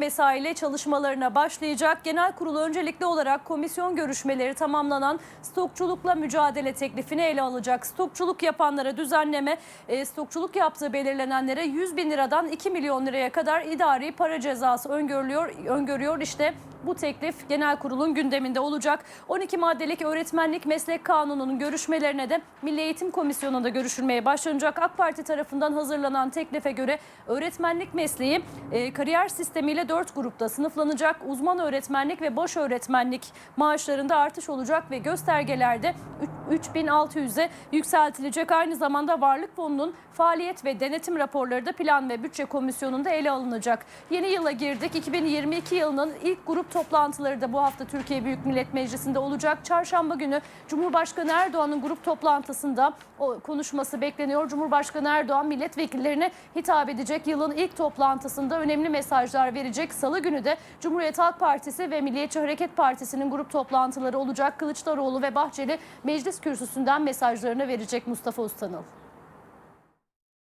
mesaiyle çalışmalarına başlayacak. Genel kurul öncelikli olarak komisyon görüşmeleri tamamlanan stokçulukla mücadele teklifini ele alacak. Stokçuluk yapanlara düzenleme, e, stokçuluk yaptığı belirlenenlere 100 bin liradan 2 milyon liraya kadar idari para cezası öngörülüyor. öngörüyor. İşte bu teklif genel kurulun gündeminde olacak. 12 maddelik öğretmenlik meslek kanununun görüşmelerine de Milli Eğitim Komisyonu'nda görüşülmeye başlanacak. AK Parti tarafından hazırlanan teklife göre öğretmenlik mesleği e, kariyer sistemiyle 4 grupta sınıflanacak. Uzman öğretmenlik ve boş öğretmenlik maaşlarında artış olacak ve göstergelerde 3600'e yükseltilecek. Aynı zamanda Varlık Fonu'nun faaliyet ve denetim raporları da Plan ve Bütçe Komisyonu'nda ele alınacak. Yeni yıla girdik. 2022 yılının ilk grup toplantıları da bu hafta Türkiye Büyük Millet Meclisi'nde olacak. Çarşamba günü Cumhurbaşkanı Erdoğan'ın grup toplantısında o konuşması bekleniyor. Cumhurbaşkanı Erdoğan milletvekillerine hitap edecek. Yılın ilk toplantısında önemli mesajlar verecek. Salı günü de Cumhuriyet Halk Partisi ve Milliyetçi Hareket Partisi'nin grup toplantıları olacak. Kılıçdaroğlu ve Bahçeli meclis kürsüsünden mesajlarını verecek Mustafa Ustanıl.